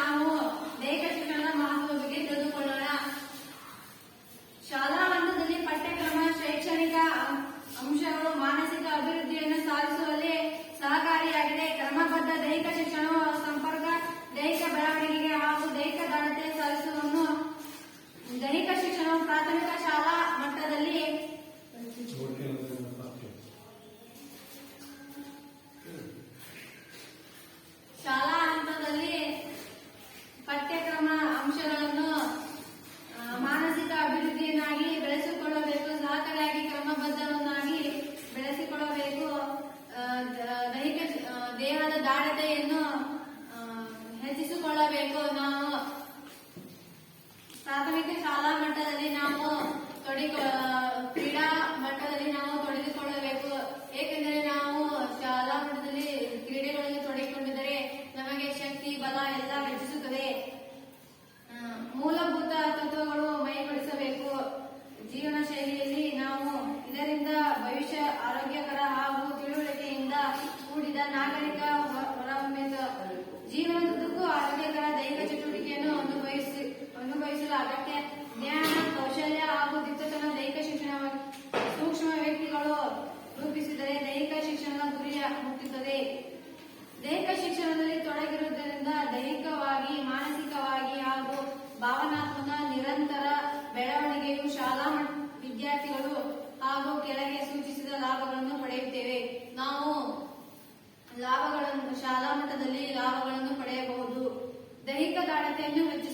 canal ಶಾಲಾ ವಿದ್ಯಾರ್ಥಿಗಳು ಹಾಗೂ ಕೆಳಗೆ ಸೂಚಿಸಿದ ಲಾಭಗಳನ್ನು ಪಡೆಯುತ್ತೇವೆ. ನಾವು ಲಾಭಗಳನ್ನು, ಶಾಲಾ ಮಟ್ಟದಲ್ಲಿ ಲಾಭಗಳನ್ನು ಪಡೆಯಬಹುದು. ದೈಹಿಕ ದಾಳತೆಯನ್ನು ಹೆಚ್ಚು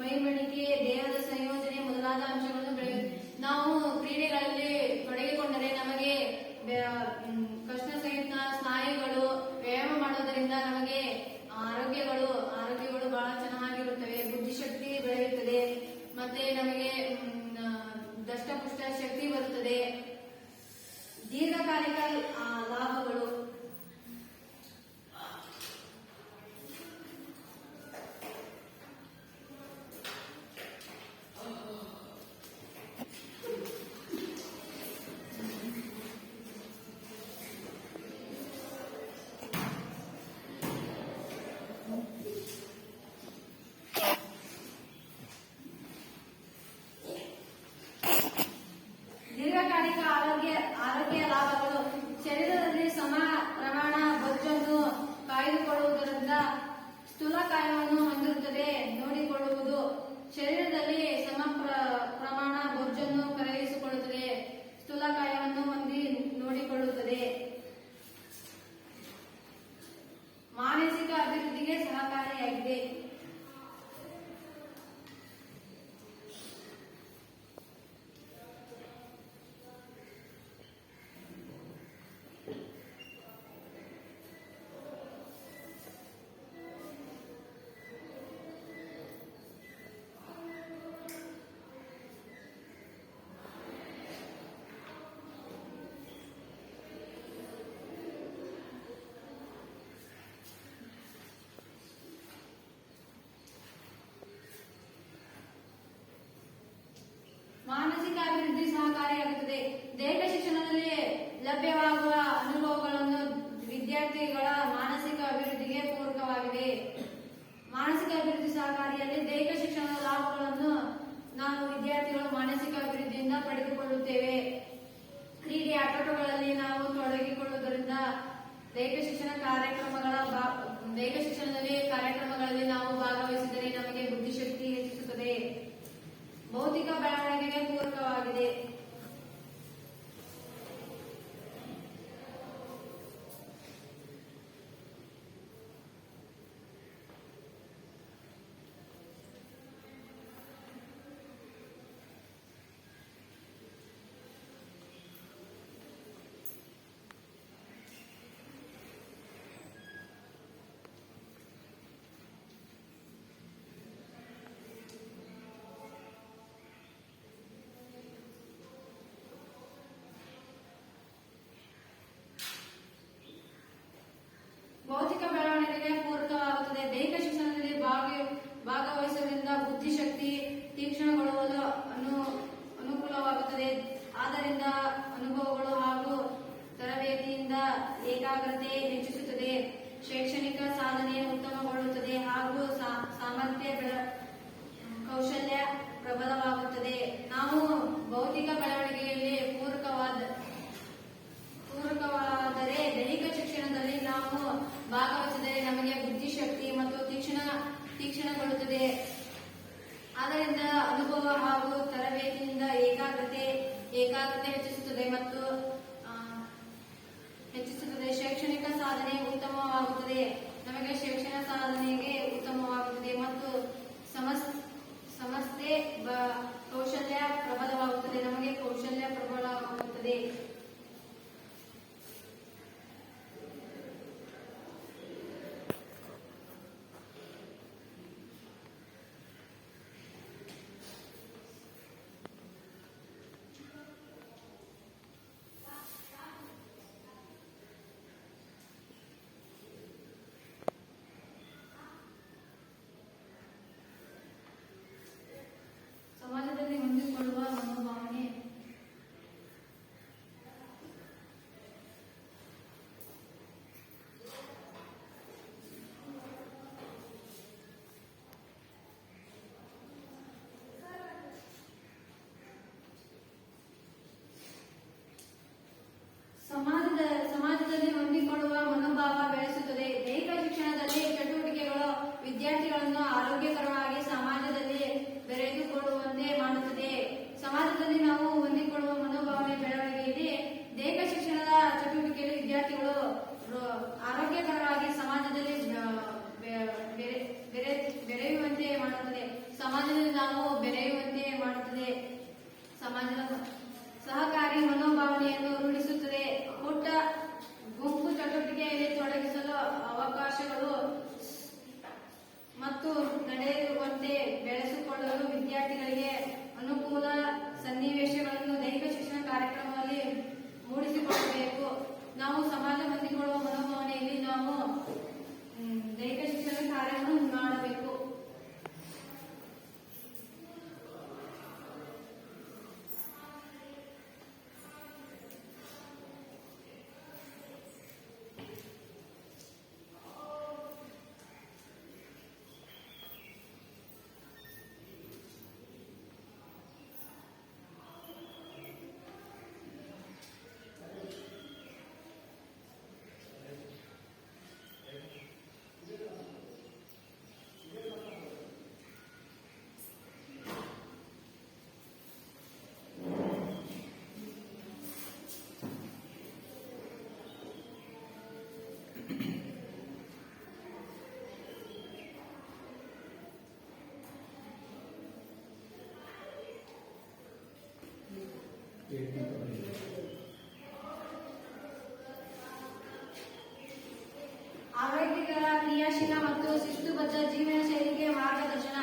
ಮೈಮಣಿಕೆ ದೇಹದ ಸಂಯೋಜನೆ ಮೊದಲಾದ ಅಂಶಗಳನ್ನು ಬೆಳೆಯುತ್ತೆ ನಾವು ಕ್ರೀಡೆಗಳಲ್ಲಿ ತೊಡಗಿಕೊಂಡರೆ ನಮಗೆ ಕಷ್ಟ ಸಹಿತ ಸ್ನಾಯುಗಳು, ವ್ಯಾಯಾಮ ಮಾಡೋದರಿಂದ ನಮಗೆ ಆರೋಗ್ಯಗಳು ಆರೋಗ್ಯಗಳು ಬಹಳ ಚೆನ್ನಾಗಿರುತ್ತವೆ, ಬುದ್ಧಿಶಕ್ತಿ ಬೆಳೆಯುತ್ತದೆ, ಮತ್ತೆ ನಮಗೆ ದಷ್ಟಪುಷ್ಟ ಶಕ್ತಿ ಬರುತ್ತದೆ. ದೀರ್ಘಕಾಲಿಕ ಲಾಭಗಳು. ಅಭಿವೃದ್ಧಿ ಸಹಕಾರಿಯಾಗುತ್ತದೆ. ದೈಹಿಕ ಶಿಕ್ಷಣದಲ್ಲಿ ಲಭ್ಯವಾಗುವ ಅನುಭವಗಳನ್ನು ವಿದ್ಯಾರ್ಥಿಗಳ ಮಾನಸಿಕ ಅಭಿವೃದ್ಧಿಗೆ ಪೂರಕವಾಗಿದೆ. ಮಾನಸಿಕ ಅಭಿವೃದ್ಧಿ ಸಹಕಾರಿಯಲ್ಲಿ ದೈಹಿಕ ಶಿಕ್ಷಣದ ಲಾಭಗಳನ್ನು ನಾವು ವಿದ್ಯಾರ್ಥಿಗಳು ಮಾನಸಿಕ ಅಭಿವೃದ್ಧಿಯಿಂದ ಪಡೆದುಕೊಳ್ಳುತ್ತೇವೆ. ಕ್ರೀಡೆ ಆಟೋಟಗಳಲ್ಲಿ ನಾವು ತೊಡಗಿಕೊಳ್ಳುವುದರಿಂದ ದೈಹಿಕ ಶಿಕ್ಷಣ ಕಾರ್ಯಕ್ರಮಗಳ ದೈಹಿಕ ಶಿಕ್ಷಣದಲ್ಲಿ ಕಾರ್ಯಕ್ರಮಗಳಲ್ಲಿ ನಾವು ಭೌತಿಕ ಬೆಳವಣಿಗೆಗೆ ಪೂರಕವಾಗಿದೆ. ಸಮಾಜದ ಸಹಕಾರಿ ಮನೋಭಾವನೆಯನ್ನು ರೂಢಿಸುತ್ತದೆ. ಪುಟ್ಟ ಗುಂಪು ಚಟುವಟಿಕೆಯಲ್ಲಿ ತೊಡಗಿಸಲು ಅವಕಾಶಗಳು ಮತ್ತು ನಡೆಯುವಂತೆ ಬೆಳೆಸಿಕೊಳ್ಳಲು ವಿದ್ಯಾರ್ಥಿಗಳಿಗೆ ಅನುಕೂಲ ಸನ್ನಿವೇಶಗಳನ್ನು ದೈಹಿಕ ಶಿಕ್ಷಣ ಕಾರ್ಯಕ್ರಮದಲ್ಲಿ ಮೂಡಿಸಿಕೊಳ್ಳಬೇಕು ನಾವು ಸಮಾಜ ಹೊಂದಿಕೊಳ್ಳುವ ಮನೋಭಾವನೆಯಲ್ಲಿ ನಾವು ದೈಹಿಕ ಶಿಕ್ಷಣ ಕಾರ್ಯವನ್ನು ಮಾಡಬೇಕು. ಆರೋಗ್ಯಕರ ಕ್ರಿಯಾಶೀಲ ಮತ್ತು ಶಿಸ್ತುಬದ್ಧ ಜೀವನ ಶೈಲಿಗೆ ಮಾರ್ಗದರ್ಶನ.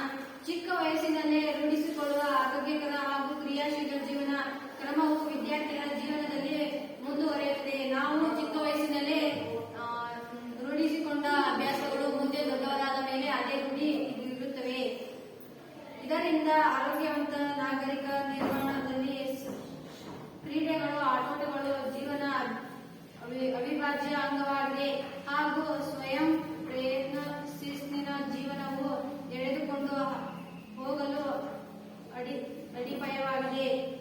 ಚಿಕ್ಕ ವಯಸ್ಸಿನಲ್ಲೇ ರೂಢಿಸಿಕೊಳ್ಳುವ ಆರೋಗ್ಯಕರ ಹಾಗೂ ಕ್ರಿಯಾಶೀಲ ಜೀವನ ಕ್ರಮವು ವಿದ್ಯಾರ್ಥಿಗಳ ಜೀವನದಲ್ಲಿ ಮುಂದುವರಿಯುತ್ತದೆ ನಾವು ಚಿಕ್ಕ ವಯಸ್ಸಿನಲ್ಲೇ ರೂಢಿಸಿಕೊಂಡ ಅಭ್ಯಾಸಗಳು ಮುಂದೆ ದೊಡ್ಡವರಾದ ಮೇಲೆ ಅದೇ ರೂಢಿ ಇರುತ್ತವೆ. ಇದರಿಂದ ಆರೋಗ್ಯವಂತ ನಾಗರಿಕ ನಿರ್ಮಾಣದಲ್ಲಿ ಸ- ಕ್ರೀಡೆಗಳು ಆಟೋಟಗಳು ಜೀವನ ಅವಿ- ಅವಿಭಾಜ್ಯ ಅಂಗವಾಗಿದೆ. ಹಾಗೂ ಸ್ವಯಂ ಪ್ರಯತ್ನ ಶಿಸ್ತಿನ ಜೀವನವು ಎಳೆದುಕೊಂಡು ಹೋಗಲು ಅಡಿ, ಅಡಿಪಾಯವಾಗಿದೆ.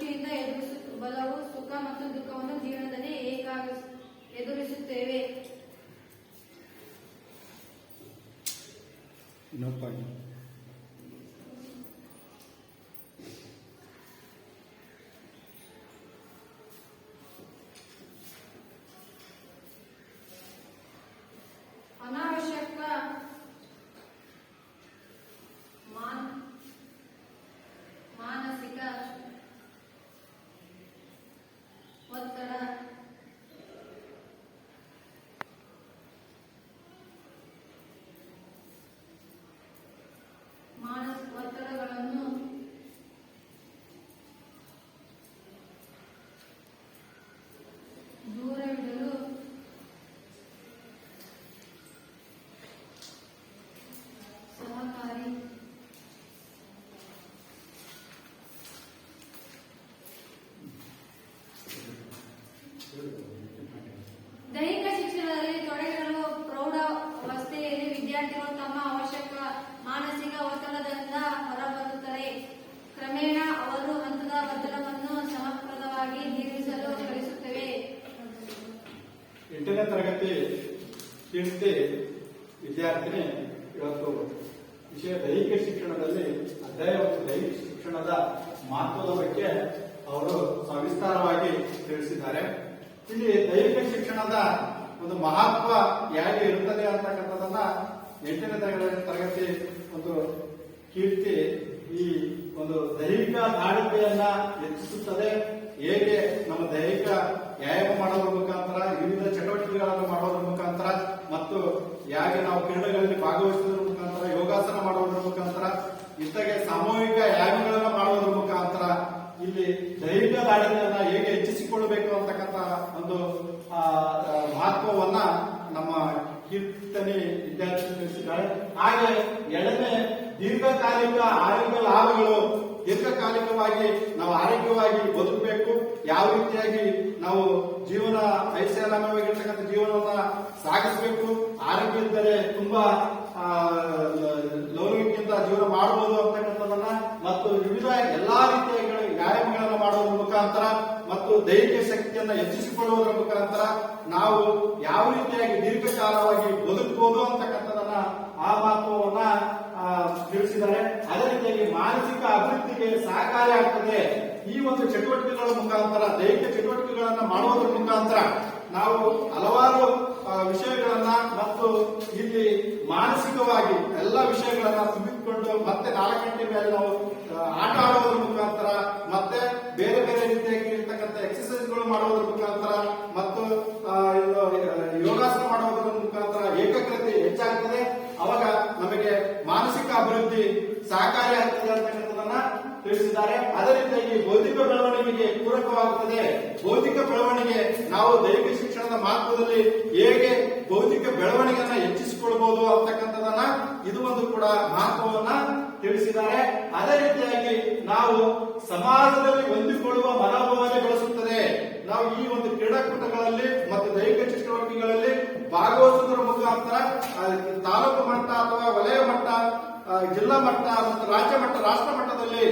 ದೃಷ್ಟಿಯಿಂದ ಎದುರಿಸು ಬಲವು ಸುಖ ಮತ್ತು ದುಃಖವನ್ನು ಜೀವನದಲ್ಲಿ ಏಕಾಗ ಎದುರಿಸುತ್ತೇವೆ. ಎಂಟನೇ ತರಗತಿ ಕೀರ್ತಿ ವಿದ್ಯಾರ್ಥಿನಿ ಇವತ್ತು ವಿಷಯ ದೈಹಿಕ ಶಿಕ್ಷಣದಲ್ಲಿ ಅಧ್ಯಯ ಮತ್ತು ದೈಹಿಕ ಶಿಕ್ಷಣದ ಮಹತ್ವದ ಬಗ್ಗೆ ಅವರು ಸವಿಸ್ತಾರವಾಗಿ ತಿಳಿಸಿದ್ದಾರೆ. ಇಲ್ಲಿ ದೈಹಿಕ ಶಿಕ್ಷಣದ ಒಂದು ಮಹತ್ವ ಹೇಗೆ ಇರುತ್ತದೆ ಅಂತಕ್ಕಂಥದ್ದನ್ನ ಎಂಟನೇ ತರಗತಿ ತರಗತಿ ಒಂದು ಕೀರ್ತಿ ಈ ಒಂದು ದೈಹಿಕ ದಾಳಿಕೆಯನ್ನ ಹೆಚ್ಚಿಸುತ್ತದೆ. ಹೇಗೆ ನಮ್ಮ ದೈಹಿಕ ವ್ಯಾಯಾಮ ಮಾಡೋದ್ರ ಮುಖಾಂತರ, ವಿವಿಧ ಚಟುವಟಿಕೆಗಳನ್ನು ಮಾಡೋದ್ರ ಮುಖಾಂತರ ಮತ್ತು ಹೇಗೆ ನಾವು ಕ್ರೀಡೆಗಳಲ್ಲಿ ಭಾಗವಹಿಸೋದ್ರ ಮುಖಾಂತರ, ಯೋಗಾಸನ ಮಾಡೋದ್ರ ಮುಖಾಂತರ ಇತ್ತಗೆ ಸಾಮೂಹಿಕ ವ್ಯಾಯಾಮಗಳನ್ನು ಮಾಡೋದ್ರ ಮುಖಾಂತರ ಇಲ್ಲಿ ದೈಹಿಕ ದಾಳಿಗಳನ್ನ ಹೇಗೆ ಹೆಚ್ಚಿಸಿಕೊಳ್ಳಬೇಕು ಅಂತಕ್ಕಂಥ ಒಂದು ಮಹತ್ವವನ್ನ ನಮ್ಮ ಕೀರ್ತನೆ ವಿದ್ಯಾರ್ಥಿ ತಿಳಿಸಿದ್ದಾರೆ. ಹಾಗೆ ಎರಡನೇ ದೀರ್ಘಕಾಲಿಕ ಆರೋಗ್ಯ ಲಾಭಗಳು ದೀರ್ಘಕಾಲಿಕವಾಗಿ ನಾವು ಆರೋಗ್ಯವಾಗಿ ಬದುಕಬೇಕು. ಯಾವ ರೀತಿಯಾಗಿ ನಾವು ಜೀವನ ಐಷಾರಾಮವಾಗಿರ್ತಕ್ಕಂಥ ಜೀವನವನ್ನ ಸಾಗಿಸಬೇಕು, ಆರೋಗ್ಯ ಇದ್ದರೆ ತುಂಬಾ ಲೌಕಿಕದಿಂದ ಜೀವನ ಮಾಡಬಹುದು ಅಂತಕ್ಕಂಥದನ್ನ ಮತ್ತು ವಿವಿಧ ಎಲ್ಲಾ ರೀತಿಯ ವ್ಯಾಯಾಮಗಳನ್ನು ಮಾಡುವುದರ ಮುಖಾಂತರ ಮತ್ತು ದೈಹಿಕ ಶಕ್ತಿಯನ್ನ ಹೆಚ್ಚಿಸಿಕೊಳ್ಳುವುದರ ಮುಖಾಂತರ ನಾವು ಯಾವ ರೀತಿಯಾಗಿ ದೀರ್ಘಕಾಲವಾಗಿ ಬದುಕಬಹುದು ಅಂತಕ್ಕಂಥದನ್ನ ಆ ಮಹತ್ವವನ್ನ ತಿಳಿಸಿದ್ದಾರೆ. ಅದೇ ರೀತಿಯಾಗಿ ಮಾನಸಿಕ ಅಭಿವೃದ್ಧಿಗೆ ಸಹಕಾರಿ ಆಗ್ತದೆ ಈ ಒಂದು ಚಟುವಟಿಕೆಗಳ ಮುಖಾಂತರ, ದೈಹಿಕ ಚಟುವಟಿಕೆಗಳನ್ನ ಮಾಡುವುದರ ಮುಖಾಂತರ ನಾವು ಹಲವಾರು ವಿಷಯಗಳನ್ನ ಮತ್ತು ಇಲ್ಲಿ ಮಾನಸಿಕವಾಗಿ ಎಲ್ಲ ವಿಷಯಗಳನ್ನ ತುಂಬಿಕೊಂಡು ಮತ್ತೆ ನಾಲ್ಕು ಗಂಟೆ ಮೇಲೆ ನಾವು ಆಟ ಆಡುವುದರ ಮುಖಾಂತರ ತಿಳಿಸಿದ್ದಾರೆ ಅದರಿಂದ ಈ ಬೌದ್ಧಿಕ ಬೆಳವಣಿಗೆಗೆ ಪೂರಕವಾಗುತ್ತದೆ. ಬೌದ್ಧಿಕ ಬೆಳವಣಿಗೆ ನಾವು ದೈಹಿಕ ಶಿಕ್ಷಣದ ಮಹತ್ವದಲ್ಲಿ ಹೇಗೆ ಬೌದ್ಧಿಕ ಬೆಳವಣಿಗೆಯನ್ನ ಹೆಚ್ಚಿಸಿಕೊಳ್ಬಹುದು ಅಂತಕ್ಕಂಥದನ್ನ ಇದು ಒಂದು ಕೂಡ ಮಹತ್ವವನ್ನ ತಿಳಿಸಿದ್ದಾರೆ. ಅದೇ ರೀತಿಯಾಗಿ ನಾವು ಸಮಾಜದಲ್ಲಿ ಹೊಂದಿಕೊಳ್ಳುವ ಮನೋಭಾವನೆ ಬೆಳೆಸುತ್ತದೆ. ನಾವು ಈ ಒಂದು ಕ್ರೀಡಾಕೂಟಗಳಲ್ಲಿ ಮತ್ತು ದೈಹಿಕ ಚಟುವಟಿಕೆಗಳಲ್ಲಿ ಭಾಗವಹಿಸುವುದರ ಮುಖಾಂತರ ತಾಲೂಕು ಮಟ್ಟ ಅಥವಾ ವಲಯ ಮಟ್ಟ ಜಿಲ್ಲಾ ಮಟ್ಟ ಮತ್ತು ರಾಜ್ಯ ಮಟ್ಟ, ರಾಷ್ಟ್ರ ಮಟ್ಟದಲ್ಲಿ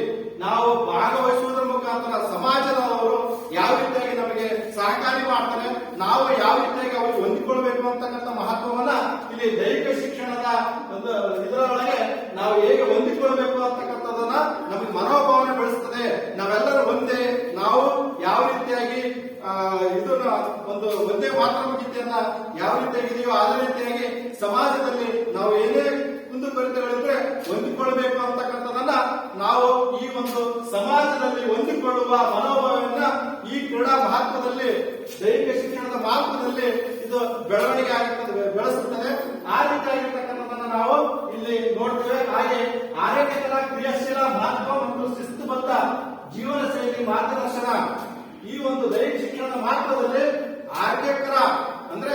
ನಾವು ಭಾಗವಹಿಸುವುದರ ಮುಖಾಂತರ ಸಮಾಜದವರು ಯಾವ ರೀತಿಯಾಗಿ ನಮಗೆ ಸಹಕಾರಿ ಮಾಡ್ತಾರೆ, ನಾವು ಯಾವ ರೀತಿಯಾಗಿ ಅವರಿಗೆ ಹೊಂದಿಕೊಳ್ಬೇಕು ಅಂತಕ್ಕಂಥ ಮಹತ್ವವನ್ನ ಇಲ್ಲಿ ದೈಹಿಕ ಶಿಕ್ಷಣದ ಒಂದು ಇದರೊಳಗೆ ನಾವು ಹೇಗೆ ಹೊಂದಿಕೊಳ್ಬೇಕು ಅಂತಕ್ಕಂಥದನ್ನ ನಮಗೆ ಮನೋಭಾವನೆ ಬೆಳೆಸ್ತದೆ. ನಾವೆಲ್ಲರೂ ಒಂದೇ, ನಾವು ಯಾವ ರೀತಿಯಾಗಿ ಇದನ್ನ ಒಂದು ಒಂದೇ ಮಾತೃಭೂತಿಯನ್ನ ಯಾವ ರೀತಿಯಾಗಿದೆಯೋ ಅದೇ ರೀತಿಯಾಗಿ ಸಮಾಜದಲ್ಲಿ ನಾವು ಏನೇ ಕುಂದುಕೊರತೆಗಳಿದ್ರೆ ಹೊಂದಿಕೊಳ್ಬೇಕು ಅಂತಕ್ಕಂಥದನ್ನ ನಾವು ಈ ಒಂದು ಸಮಾಜದಲ್ಲಿ ಹೊಂದಿಕೊಳ್ಳುವ ಮನೋಭಾವವನ್ನ ಈ ಕ್ರೀಡಾ ಮಹತ್ವದಲ್ಲಿ, ದೈಹಿಕ ಶಿಕ್ಷಣದ ಮಹತ್ವದಲ್ಲಿ ಇದು ಬೆಳವಣಿಗೆ ಆಗಿರ್ತದೆ ಬೆಳೆಸುತ್ತದೆ ಆ ರೀತಿಯಾಗಿರ್ತಕ್ಕಂಥದನ್ನ ನಾವು ಇಲ್ಲಿ ನೋಡ್ತೇವೆ. ಹಾಗೆ ಆರೋಗ್ಯಕರ ಕ್ರಿಯಾಶೀಲ ಮಹತ್ವ ಮತ್ತು ಶಿಸ್ತುಬದ್ಧ ಜೀವನ ಶೈಲಿ ಮಾರ್ಗದರ್ಶನ. ಈ ಒಂದು ದೈಹಿಕ ಶಿಕ್ಷಣದ ಮಹತ್ವದಲ್ಲಿ ಆರೋಗ್ಯಕರ ಅಂದ್ರೆ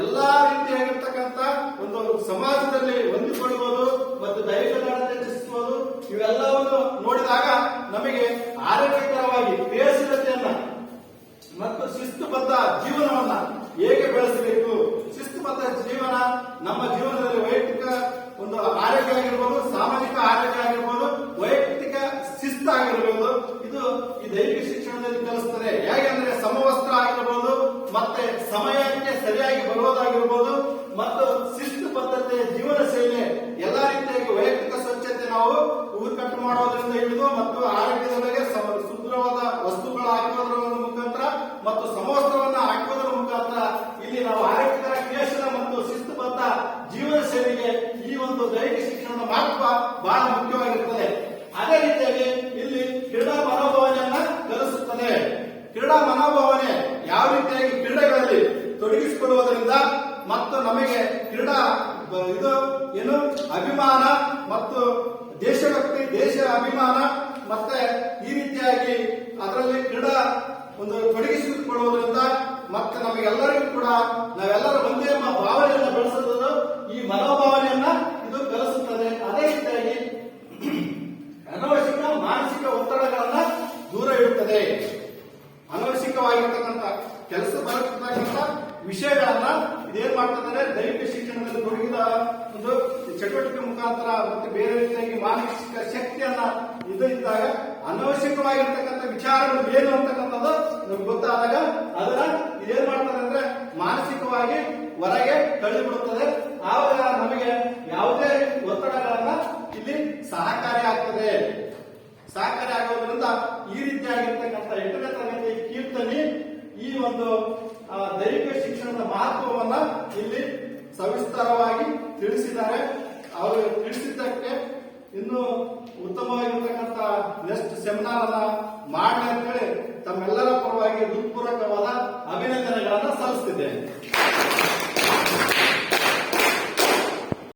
ಎಲ್ಲಾ ರೀತಿಯಾಗಿರ್ತಕ್ಕಂಥ ಒಂದು ಸಮಾಜದಲ್ಲಿ ಹೊಂದಿಕೊಳ್ಳುವುದು ಮತ್ತು ದೈಹಿಕ ಹೆಚ್ಚಿಸುವುದು ಇವೆಲ್ಲವನ್ನು ನೋಡಿದಾಗ ನಮಗೆ ಆರೋಗ್ಯಕರವಾಗಿ ಬೇಸಿರತೆಯನ್ನ ಮತ್ತು ಶಿಸ್ತುಬದ್ಧ ಜೀವನವನ್ನ ಹೇಗೆ ಬೆಳೆಸಬೇಕು, ಶಿಸ್ತುಬದ್ಧ ಜೀವನ ನಮ್ಮ ಜೀವನದಲ್ಲಿ ವೈಯಕ್ತಿಕ ಒಂದು ಆರೋಗ್ಯ ಆಗಿರ್ಬೋದು, ಸಾಮಾಜಿಕ ಆರೋಗ್ಯ ಆಗಿರ್ಬೋದು ಮತ್ತೆ ಸಮಯಕ್ಕೆ ಸರಿಯಾಗಿ ಬರುವುದಾಗಿರ್ಬೋದು, ಮತ್ತು ಶಿಸ್ತು ಬದ್ಧತೆ ಜೀವನ ಶೈಲಿ ಎಲ್ಲಾ ರೀತಿಯಾಗಿ ವೈಯಕ್ತಿಕ ಸ್ವಚ್ಛತೆ ನಾವು ಊರು ಕಟ್ಟು ಮಾಡೋದ್ರಿಂದ ಹಿಡಿದು ಮತ್ತು ಆರೋಗ್ಯದೊಳಗೆ ಸ- ಸುಂದರವಾದ ವಸ್ತುಗಳು ಹಾಕೋದ್ರ ಮುಖಾಂತರ ಮತ್ತು ಸಮವಸ್ತ್ರವನ್ನ ಹಾಕೋದ್ರ ಮುಖಾಂತರ ಇಲ್ಲಿ ನಾವು ಆರೋಗ್ಯಕರ ಕ್ರಿಯಾಶೀಲ ಮತ್ತು ಶಿಸ್ತುಬದ್ಧ ಜೀವನ ಶೈಲಿಗೆ ಈ ಒಂದು ದೈಹಿಕ ಶಿಕ್ಷಣದ ಮಹತ್ವ ಬಹಳ ಮುಖ್ಯವಾಗಿರುತ್ತದೆ ಅದೇ ರೀತಿಯಾಗಿ ಇಲ್ಲಿ ಕ್ರೀಡಾ ಮನೋಭಾವನೆಯನ್ನ ಕಲಿಸುತ್ತದೆ ಕ್ರೀಡಾ ಮನೋಭಾವನೆ ಯಾವ ರೀತಿಯಾಗಿ ಕ್ರೀಡೆಗಳಲ್ಲಿ ತೊಡಗಿಸಿಕೊಳ್ಳುವುದರಿಂದ ಮತ್ತು ನಮಗೆ ಕ್ರೀಡಾ ಬ- ಇದು ಏನು ಅಭಿಮಾನ ಮತ್ತು ದೇಶಭಕ್ತಿ ದೇಶ ಅಭಿಮಾನ ಮತ್ತೆ ಈ ರೀತಿಯಾಗಿ ಅದರಲ್ಲಿ ಕ್ರೀಡಾ ಒಂದು ತೊಡಗಿಸಿಕೊಳ್ಳುವುದರಿಂದ ಮತ್ತೆ ನಮಗೆಲ್ಲರಿಗೂ ಕೂಡ ನಾವೆಲ್ಲರೂ ಒಂದೇ ಎಂಬ ಭಾವನೆಯನ್ನು ಬೆಳೆಸುವುದು ಈ ಮನೋಭಾವನೆಯನ್ನ ಇದು ಬೆಳೆಸುತ್ತದೆ. ಅದೇ ರೀತಿಯಾಗಿ ಅನವಶ್ಯಕ ಮಾನಸಿಕ ಒತ್ತಡಗಳನ್ನ ದೂರ ಇಡುತ್ತದೆ. ಅನವಶ್ಯಕವಾಗಿರ್ತಕ್ಕಂಥ ಕೆಲಸ ಬರತಕ್ಕಂಥ ವಿಷಯಗಳನ್ನ ಇದೇನ್ ಮಾಡ್ತದೆ ದೈಹಿಕ ಶಿಕ್ಷಣದಲ್ಲಿ ತೊಡಗಿದ ಒಂದು ಚಟುವಟಿಕೆ ಮುಖಾಂತರ ಮತ್ತೆ ಬೇರೆ ರೀತಿಯಾಗಿ ಮಾನಸಿಕ ಶಕ್ತಿಯನ್ನ ಇದು ಇದ್ದಾಗ ಅನವಶ್ಯಕವಾಗಿರ್ತಕ್ಕಂಥ ವಿಚಾರಗಳು ಏನು ಅಂತಕ್ಕಂಥದ್ದು ನಮ್ಗೆ ಗೊತ್ತಾದಾಗ ಅದನ್ನ ಇದೇನ್ ಮಾಡ್ತಾರೆ ಅಂದ್ರೆ ಮಾನಸಿಕವಾಗಿ ಹೊರಗೆ ತಳ್ಳಿಬಿಡುತ್ತದೆ. ಆವಾಗ ನಮಗೆ ಯಾವುದೇ ಒತ್ತಡಗಳನ್ನ ಇಲ್ಲಿ ಸಹಕಾರಿ ಆಗ್ತದೆ. ಸಹಕಾರಿ ಆಗೋದ್ರಿಂದ ಈ ರೀತಿಯಾಗಿರ್ತಕ್ಕಂಥ ಎಂಟನೇ ತರಗತಿ ಕೀರ್ತನೆ ಈ ಒಂದು ದೈಹಿಕ ಮಹತ್ವವನ್ನ ಇಲ್ಲಿ ಸವಿಸ್ತಾರವಾಗಿ ತಿಳಿಸಿದ್ದಾರೆ. ಅವರು ತಿಳಿಸಿದ್ದಕ್ಕೆ ಇನ್ನು ಉತ್ತಮವಾಗಿರ್ತಕ್ಕಂಥ ನೆಕ್ಸ್ಟ್ ಸೆಮಿನಾರ್ ಅನ್ನ ಮಾಡಲಿ ಅಂತೇಳಿ ತಮ್ಮೆಲ್ಲರ ಪರವಾಗಿ ಹೃತ್ಪೂರ್ವಕವಾದ ಅಭಿನಂದನೆಗಳನ್ನ ಸಲ್ಲಿಸ್ತಿದ್ದೇನೆ.